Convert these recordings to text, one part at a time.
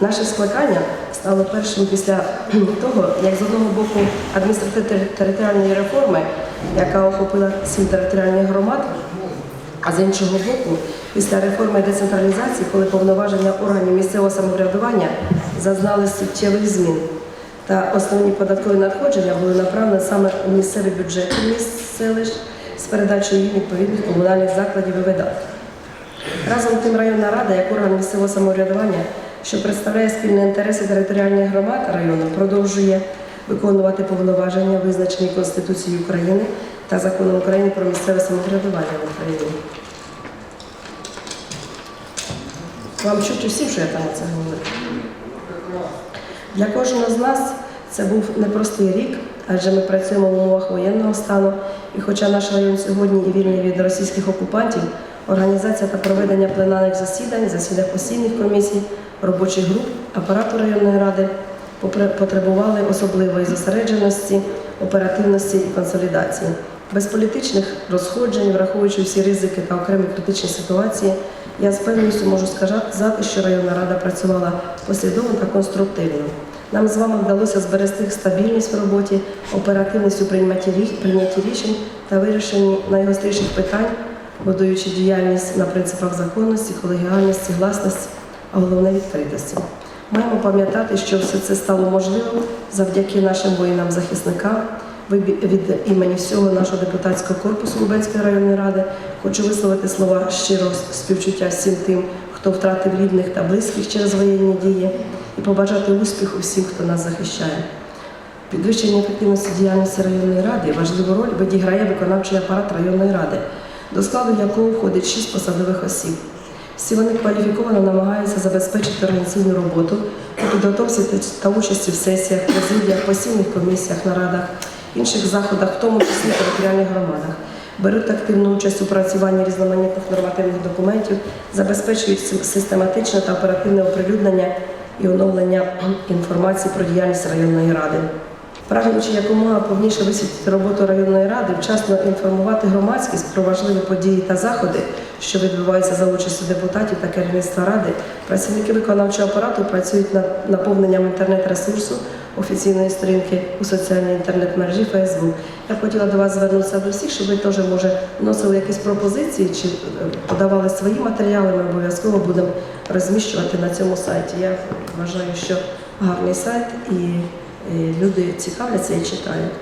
Наше скликання стало першим після того, як з одного боку адміністративно-територіальної реформи, яка охопила сім територіальних громад, а з іншого боку, після реформи децентралізації, коли повноваження органів місцевого самоврядування зазнали суттєвих змін, та основні податкові надходження були направлені саме у місцеві бюджети міст селищ з передачею їм відповідних комунальних закладів і видатків. Разом з тим районна рада, як орган місцевого самоврядування, що представляє спільні інтереси територіальних громад району, продовжує виконувати повноваження, визначені Конституцією України та законом України про місцеве самоврядування в Україні. Вам чуть усім, що я там це говорю? Для кожного з нас це був непростий рік, адже ми працюємо в умовах воєнного стану. І хоча наш район сьогодні і вільний від російських окупантів, організація та проведення пленарних засідань, засідань постійних комісій, робочих груп, апарату районної ради потребували особливої зосередженості, оперативності і консолідації. Без політичних розходжень, враховуючи всі ризики та окремі критичні ситуації, я з певністю можу сказати, що районна рада працювала послідовно та конструктивно. Нам з вами вдалося зберегти стабільність в роботі, оперативність у прийнятті рішень та вирішенні найгостріших питань, будуючи діяльність на принципах законності, колегіальності, гласності, а головне відкритості. Маємо пам'ятати, що все це стало можливим завдяки нашим воїнам-захисникам. Від імені всього нашого депутатського корпусу Лубенської районної ради хочу висловити слова щирого співчуття всім тим, хто втратив рідних та близьких через воєнні дії, і побажати успіху всім, хто нас захищає. Підвищення ефективності діяльності районної ради важливу роль відіграє виконавчий апарат районної ради, до складу якого входить шість посадових осіб. Всі вони кваліфіковано намагаються забезпечити організаційну роботу у підготовці та участі в сесіях, президіях, постійних комісіях, нарадах, інших заходах, в тому числі територіальних громадах. Беруть активну участь у працюванні різноманітних нормативних документів, забезпечують систематичне та оперативне оприлюднення і оновлення інформації про діяльність районної ради. Прагнучи якомога повніше висвітлити роботу районної ради, вчасно інформувати громадськість про важливі події та заходи, що відбуваються за участю депутатів та керівництва ради, працівники виконавчого апарату працюють над наповненням інтернет-ресурсу офіційної сторінки у соціальній інтернет-мережі Facebook. Я хотіла до вас звернутися до всіх, щоб ви теж може вносили якісь пропозиції чи е, подавали свої матеріали. Ми обов'язково будемо розміщувати на цьому сайті. Я вважаю, що гарний сайт і люди цікавляться і читають.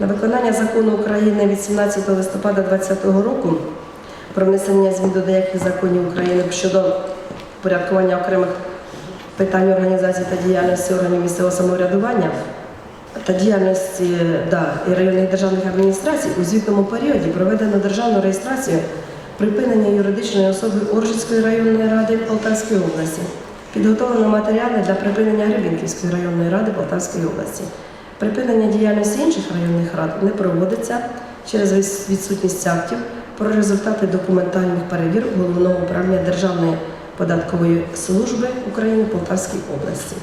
На виконання закону України від 17 листопада 2020 року про внесення змін до деяких законів України щодо порядкування окремих питань організації та діяльності органів місцевого самоврядування та діяльності да, і районних державних адміністрацій у звітному періоді проведено державну реєстрацію припинення юридичної особи Оржицької районної ради Полтавської області. Підготовлено матеріали для припинення Гребінківської районної ради Полтавської області. Припинення діяльності інших районних рад не проводиться через відсутність актів про результати документальних перевірок Головного управління Державної податкової служби України Полтавській області.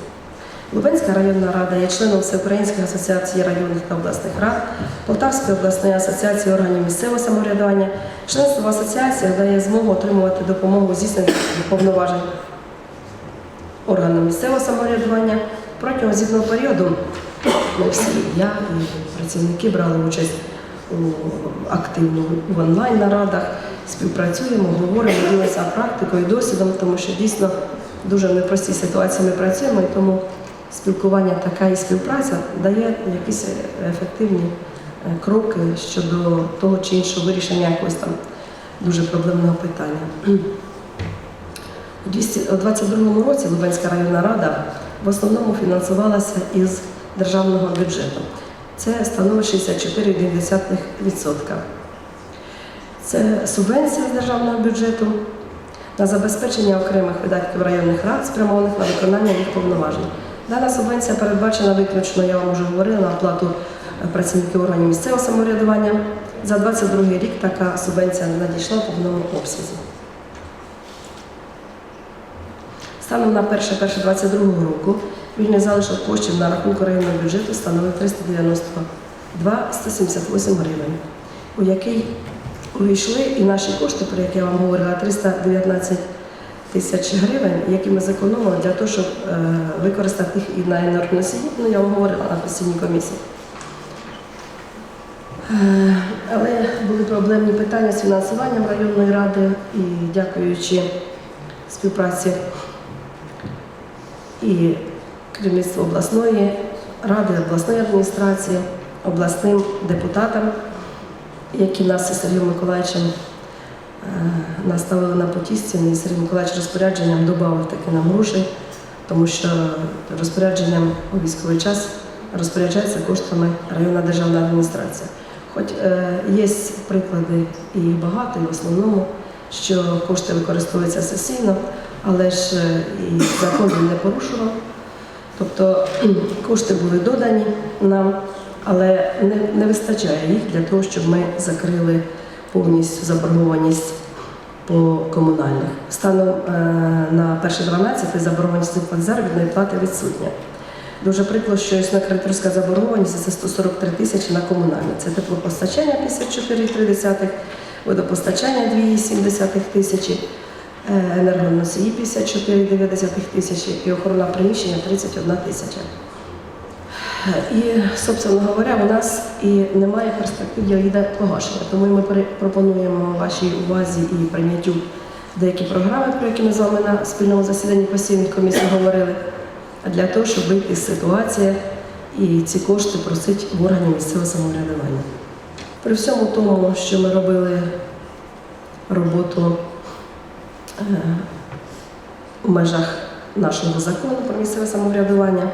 Лубенська районна рада є членом Всеукраїнської асоціації районних та обласних рад, Полтавської обласної асоціації органів місцевого самоврядування. Членство в асоціації дає змогу отримувати допомогу здійснення повноважень органам місцевого самоврядування. Протягом звітного періоду ми всі, я і працівники брали участь у активно в онлайн-нарадах, співпрацюємо, говоримо, ділимося практикою, досвідом, тому що дійсно дуже непростій ситуації ми працюємо, і тому спілкування така і співпраця дає якісь ефективні е, кроки щодо того чи іншого вирішення якогось там дуже проблемного питання. У 2022 році Лубенська районна рада в основному фінансувалася із державного бюджету. Це становить 64,2%. Це субвенція з державного бюджету на забезпечення окремих видатків районних рад, спрямованих на виконання їх повноважень. Дана субвенція передбачена виключно, я вам вже говорила, на оплату е, працівників органів місцевого самоврядування. За 2022 рік така субвенція надійшла в повному обсязі. Станом на 1.1.22 року вільний залишок коштів на рахунку районного бюджету становив 392 178 гривень, у який увійшли і наші кошти, про які я вам говорила, 319 тисяч гривень, які ми зекономили для того, щоб е, використати їх і на енергоносії. Ну, я вам говорила на постійній комісії. Е, Але були проблемні питання з фінансуванням районної ради і дякуючи співпраці і керівництву обласної ради, обласної адміністрації, обласним депутатам, які нас із Сергієм Миколаївичем е, наставили на потісці, і Сергій Миколаївич розпорядженням додав таки нам грошей, тому що розпорядженням у військовий час розпоряджається коштами районна державна адміністрація. Хоч е, є приклади і багато, і в основному, що кошти використовуються сесійно, але ж е, і закон не порушував. Тобто кошти були додані нам, але не, не вистачає їх для того, щоб ми закрили повністю заборгованість по комунальних. Станом е, на 1.12 заборгованість заробітної плати відсутня. Дуже прикро, що існує кредиторська заборгованість, це 143 тисячі на комунальні. Це теплопостачання 54,3, водопостачання 2,7 тисячі, енергоносії 54,9 тисячі і охорона приміщення 31 тисяча. Е, І, собственно говоря, у нас і немає перспектив йде погашення. Тому ми пропонуємо вашій увазі і прийняттю деякі програми, про які ми з вами на спільному засіданні постійних комісій говорили, для того, щоб вийти з ситуації і ці кошти просити в органі місцевого самоврядування. При всьому тому, що ми робили роботу е, в межах нашого закону про місцеве самоврядування,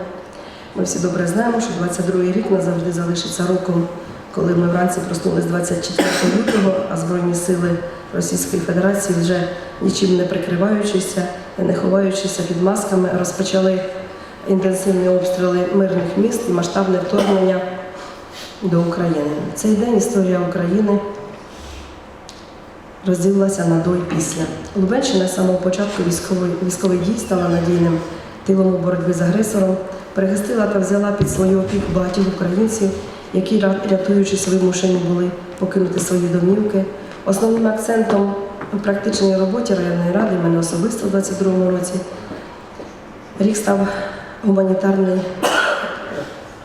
ми всі добре знаємо, що 22 рік назавжди залишиться роком, коли ми вранці проснулись 24 лютого, а Збройні сили Російської Федерації вже нічим не прикриваючися, не ховаючися під масками, розпочали інтенсивні обстріли мирних міст і масштабне вторгнення до України. Цей день історія України розділилася на до і після. Лубенщина з самого початку військової, військових дій стала надійним тилом у боротьбі з агресором, перехистила та взяла під свою опіку багатьох українців, які, рятуючись, вимушені були покинути свої домівки. Основним акцентом у практичній роботі районної ради, мене особисто в 22-му році, рік став гуманітарний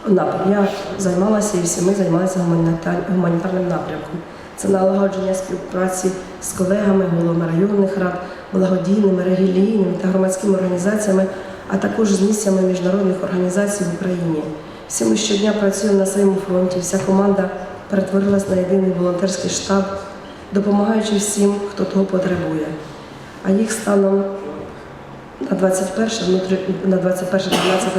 напрям. Я займалася і всі ми займалися гуманітар- гуманітарним напрямком. Це налагодження співпраці з колегами, головами районних рад, благодійними, релігійними та громадськими організаціями, а також з місцями міжнародних організацій в Україні. Всі ми щодня працюємо на своєму фронті. Вся команда перетворилась на єдиний волонтерський штаб, допомагаючи всім, хто того потребує. А їх станом на 21 внутрі на 21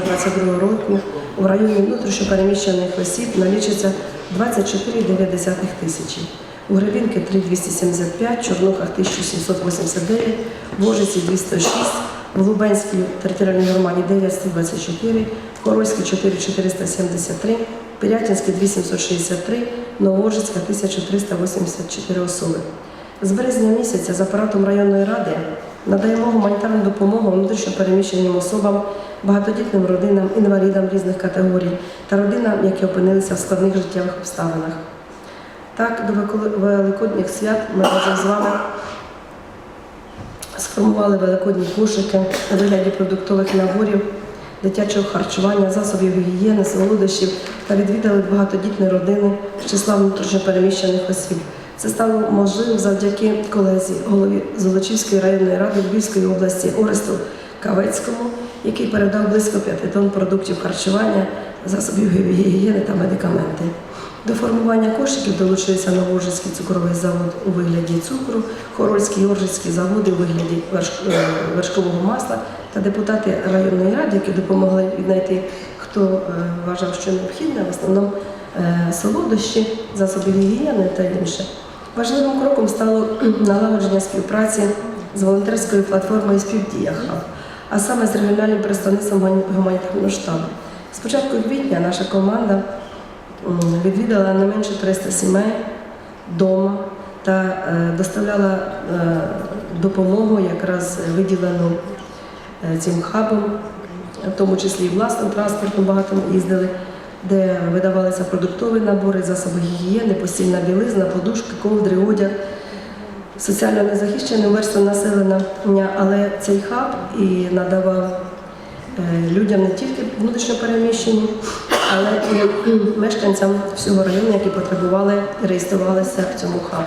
22 року у районі внутрішньопереміщених осіб налічиться 24,9 тисячі. Гребінки 3,275, Чорнухах 1789, в Ожиці 206, в Лубенській територіальній громаді 924, в Хорольській 4473, Пирятинській 2763, Новоожицька 1384 особи. З березня місяця з апаратом районної ради надаємо гуманітарну допомогу внутрішньопереміщеним особам, багатодітним родинам, інвалідам різних категорій та родинам, які опинилися в складних життєвих обставинах. Так, до Великодніх свят ми разом з вами сформували великодні кошики у вигляді продуктових наборів, дитячого харчування, засобів гігієни, солодощів та відвідали багатодітні родини з числа внутрішньопереміщених осіб. Це стало можливим завдяки колезі голові Золочівської районної ради Львівської області Оресту Кавецькому, який передав близько 5 тонн продуктів харчування, засобів гігієни та медикаменти. До формування кошиків долучилися Новоожицький цукровий завод у вигляді цукру, Хорольський і Оржицький заводи у вигляді е, вершкового масла та депутати районної ради, які допомогли віднайти, хто е, вважав, що необхідне, в основному е, солодощі, засоби гігієни та інше. Важливим кроком стало налагодження співпраці з волонтерською платформою «Співдія Хаб», а саме з регіональним представництвом гуманітарного штабу. З початку квітня наша команда відвідала не менше 300 сімей вдома та е, доставляла е, допомогу, якраз виділену е, цим хабом, в тому числі і власним транспортом багато їздили, де видавалися продуктові набори, засоби гігієни, постільна білизна, подушки, ковдри, одяг. соціально незахищеним верствам населення, але цей хаб і надавав людям не тільки внутрішньопереміщені, але і мешканцям всього району, які потребували реєструвалися в цьому хабі.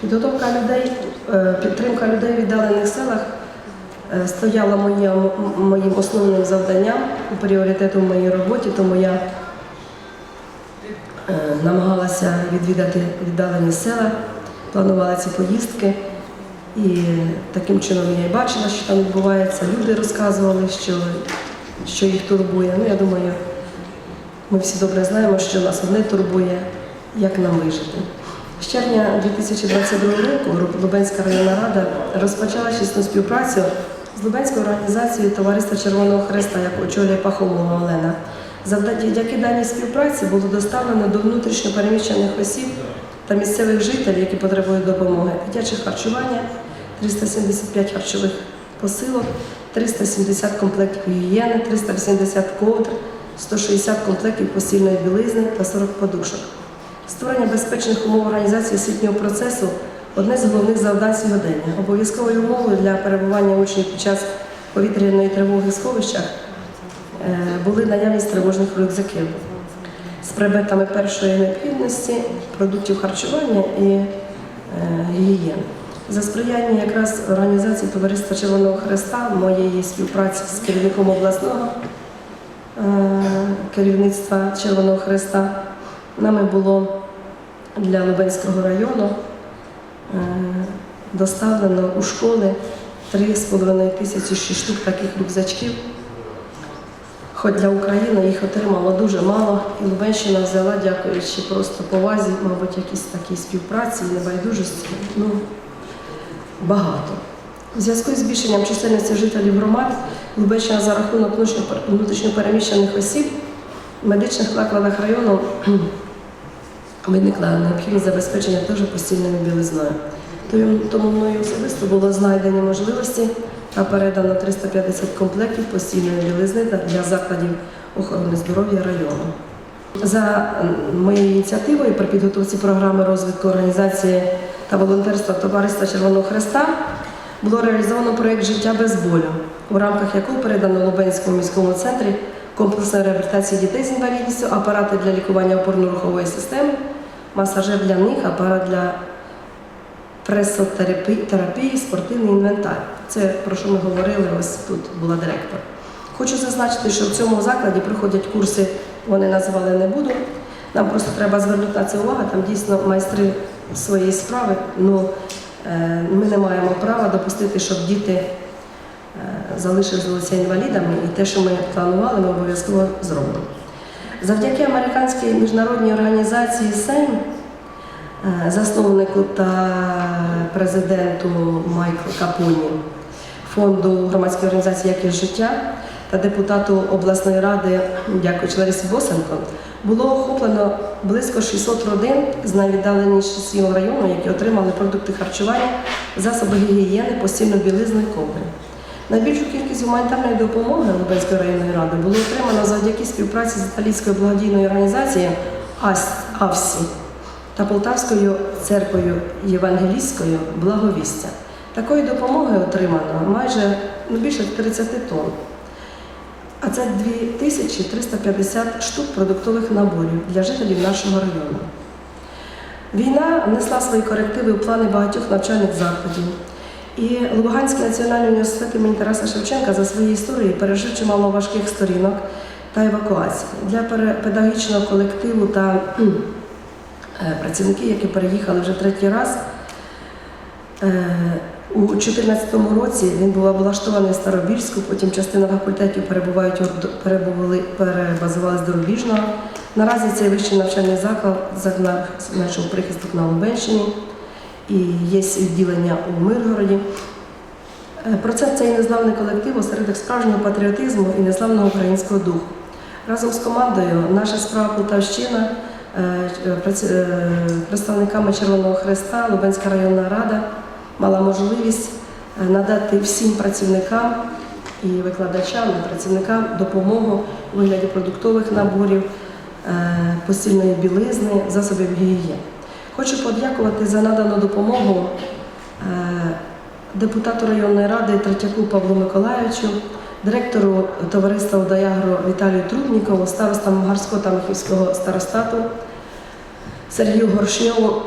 Підготовка людей, е, підтримка людей в віддалених селах е, стояла моєм, моїм основним завданням і пріоритетом в моїй роботі, тому я е, намагалася відвідати віддалені села, планувала ці поїздки. І таким чином я і бачила, що там відбувається. Люди розказували, що, що їх турбує. Ну, я думаю, ми всі добре знаємо, що нас одне турбує, як нам вижити. З червня 2022 року Лубенська районна рада розпочала чесну співпрацю з Лубенською організацією Товариства Червоного Хреста, яку очолює Пахомова Олена. Завдяки даній співпраці було доставлено до внутрішньо переміщених осіб та місцевих жителів, які потребують допомоги, дитяче харчування, 375 харчових посилок, 370 комплектів гігієни, 380 ковдр, 160 комплектів постільної білизни та 40 подушок. Створення безпечних умов організації освітнього процесу одне з головних завдань сьогодення. Обов'язковою умовою для перебування учнів під час повітряної тривоги в сховищах е, були наявність тривожних рюкзаків з предметами першої необхідності, продуктів харчування і е, гігієни. За сприяння якраз організації Товариства Червоного Хреста, моєї співпраці з керівником обласного е, керівництва Червоного Хреста, нами було для Лубенського району е, доставлено у школи 3,5 тисячі штук таких рюкзачків. Хоч для України їх отримало дуже мало, і Лубенщина взяла, дякуючи просто повазі, мабуть, якісь такі співпраці і небайдужості. Ну, багато. У зв'язку з збільшенням чисельності жителів громад Лубенщина за рахунок внутрішньопереміщених осіб в медичних закладах району виникла необхідність забезпечення теж постільною білизною. Тому- мною особисто було знайдені можливості та передано 350 комплектів постільної білизни для закладів охорони здоров'я району. За моєю ініціативою при підготовці програми розвитку організації та волонтерства Товариства Червоного Хреста було реалізовано проєкт Життя без болю, у рамках якого передано Лубенському міському центрі комплексної реабілітації дітей з інвалідністю, апарати для лікування опорно-рухової системи, масажер для них, апарат для пресотерапії, терапії, спортивний інвентар. Це про що ми говорили, ось тут була директор. Хочу зазначити, що в цьому закладі проходять курси, вони називали не буду. Нам просто треба звернути на це увагу, там дійсно майстри своєї справи. Ну, е, ми не маємо права допустити, щоб діти е, залишилися інвалідами, і те, що ми планували, ми обов'язково зробимо. Завдяки американській міжнародній організації СЕЙМ, е, засновнику та президенту Майклу Капоні, фонду громадської організації Якість життя та депутату обласної ради, дякуючи Ларисі Босенко, було охоплено близько 600 родин з найвіддаленіших сіл району, які отримали продукти харчування, засоби гігієни, постільну білизну і ковдри. Найбільшу кількість гуманітарної допомоги Лубенської районної ради було отримано завдяки співпраці з італійською благодійною організацією АВСІ та Полтавською церквою Євангелійською Благовістя. Такої допомоги отримано майже ну, більше 30 тонн. А це 2350 штук продуктових наборів для жителів нашого району. Війна внесла свої корективи у плани багатьох навчальних закладів. І Луганський національний університет імені Тараса Шевченка за своєю історією пережив чимало важких сторінок та евакуацій. Для педагогічного колективу та е, працівників, які переїхали вже третій раз, у 2014 році він був облаштований в Старобільську, потім частина факультетів перебувають перебували, перебазувалися до Рубіжного. Наразі цей вищий навчальний заклад знайшов прихисток на Лубенщині і є відділення у Миргороді. Е, Процес цей незламний колектив осередок справжнього патріотизму і незламного українського духу. Разом з командою наша справа Полтавщина, е, е, представниками Червоного Хреста, Лубенська районна рада мала можливість е, надати всім працівникам і викладачам, і працівникам допомогу у вигляді продуктових наборів, е, постільної білизни, засобів гігієни. Хочу подякувати за надану допомогу е, депутату районної ради Третяку Павлу Миколаївичу, директору товариства «Удаягро» Віталію Трубнікову, старостам Гарського та Михівського старостату Сергію Горшньову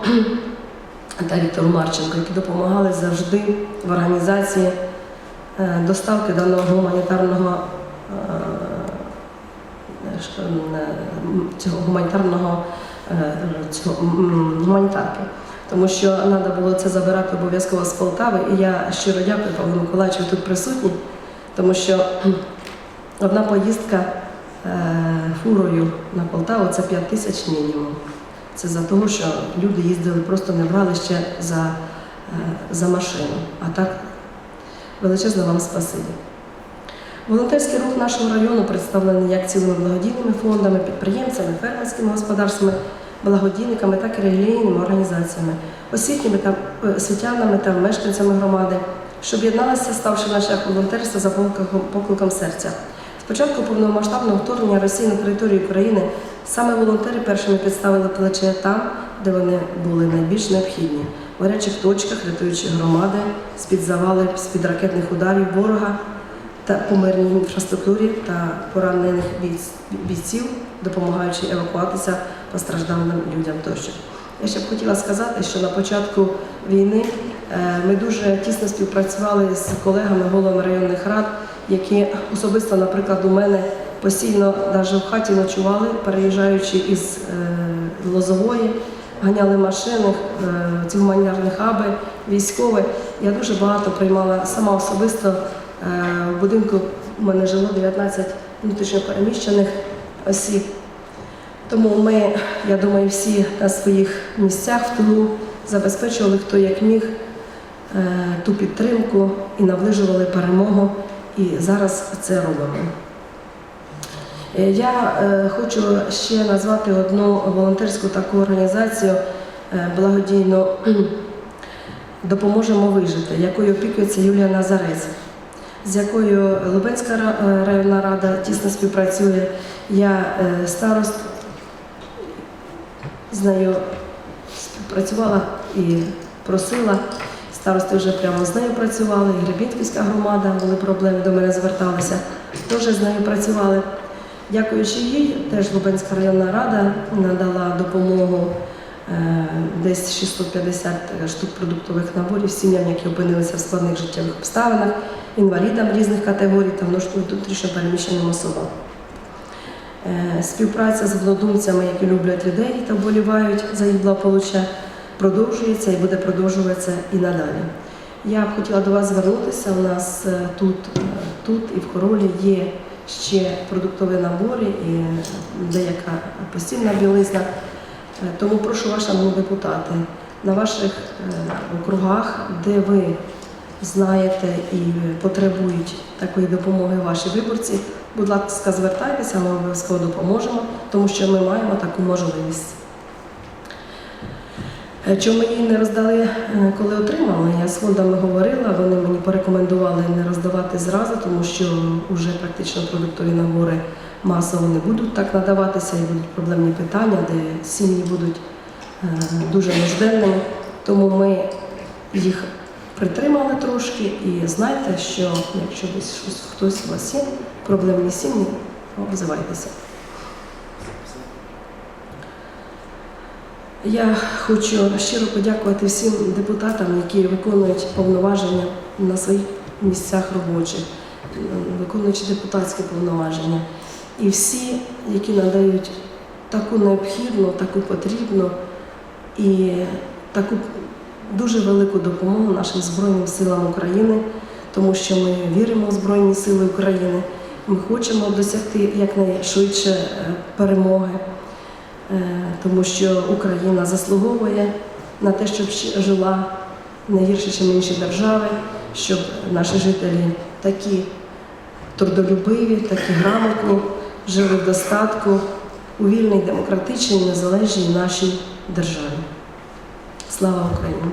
та Віктору Марченко, які допомагали завжди в організації е, доставки даного гуманітарного е, е, цього гуманітарного цього, гуманітарки. Тому що треба було це забирати обов'язково з Полтави. І я щиро дякую Павлу Миколаївичу, тут присутній, тому що одна поїздка фурою на Полтаву це 5 тисяч мінімум. Це за того, що люди їздили, просто не брали ще за, е, за машину. А так величезне вам спасибі. Волонтерський рух нашого району представлений як цілими благодійними фондами, підприємцями, фермерськими господарствами, благодійниками, так і релігійними організаціями, освітніми та е, освітянами та мешканцями громади, що об'єдналися, ставши на шлях волонтерства за покликом, покликом серця. Спочатку повномасштабного вторгнення Росії на територію України саме волонтери першими підставили плече там, де вони були найбільш необхідні, в гарячих точках, рятуючи громади з-під завалів, з-під ракетних ударів ворога та по мирній інфраструктурі та поранених бійців, допомагаючи евакуатися постраждалим людям тощо. Я ще б хотіла сказати, що на початку війни е, ми дуже тісно співпрацювали з колегами, головами районних рад, які особисто, наприклад, у мене постійно навіть в хаті ночували, переїжджаючи із е, Лозової, ганяли машини, е, ці гуманітарні хаби, військові. Я дуже багато приймала сама особисто е, в будинку. У мене жило 19 внутрішньо переміщених осіб. Тому ми, я думаю, всі на своїх місцях в тилу забезпечували хто як міг ту підтримку і наближували перемогу. І зараз це робимо. Е, Я е, хочу ще назвати одну волонтерську таку організацію е, благодійну Допоможемо вижити, якою опікується Юлія Назарець, з якою Лубенська районна рада тісно співпрацює. Я старост з нею співпрацювала і просила. Старости вже прямо з нею працювали, і громада, були проблеми, до мене зверталися, теж з нею працювали. Дякуючи їй, теж Лубенська районна рада надала допомогу е, десь 650 штук продуктових наборів сім'ям, які опинилися в складних життєвих обставинах, інвалідам різних категорій та внутрішньо переміщеним особам. Е, Співпраця з однодумцями, які люблять людей та вболівають за їх благополуччя, продовжується і буде продовжуватися і надалі. Я б хотіла до вас звернутися. У нас е, тут, е, тут і в Хоролі є ще продуктові набори і деяка постільна білизна. Е, Тому прошу вас, шановні депутати, на ваших е, округах, де ви знаєте і потребують такої допомоги ваші виборці, будь ласка, звертайтеся, ми обов'язково допоможемо, тому що ми маємо таку можливість. Е, Чому її не роздали, е, коли отримали? Я з фондами говорила, вони мені порекомендували не роздавати зразу, тому що вже практично продуктові набори масово не будуть так надаватися і будуть проблемні питання, де сім'ї будуть е, дуже нужденними. Тому ми їх притримали трошки і знайте, що якщо десь хтось у вас є, проблемні сім'ї, обзивайтеся. Я хочу щиро подякувати всім депутатам, які виконують повноваження на своїх місцях робочих, виконуючи депутатські повноваження. І всі, які надають таку необхідну, таку потрібну і таку дуже велику допомогу нашим Збройним силам України, тому що ми віримо в Збройні Сили України. Ми хочемо досягти якнайшвидше е, перемоги. Е, тому що Україна заслуговує на те, щоб жила не гірше, ніж інші держави, щоб наші жителі такі трудолюбиві, такі грамотні, жили в достатку у вільній, демократичній, незалежній нашій державі. Слава Україні!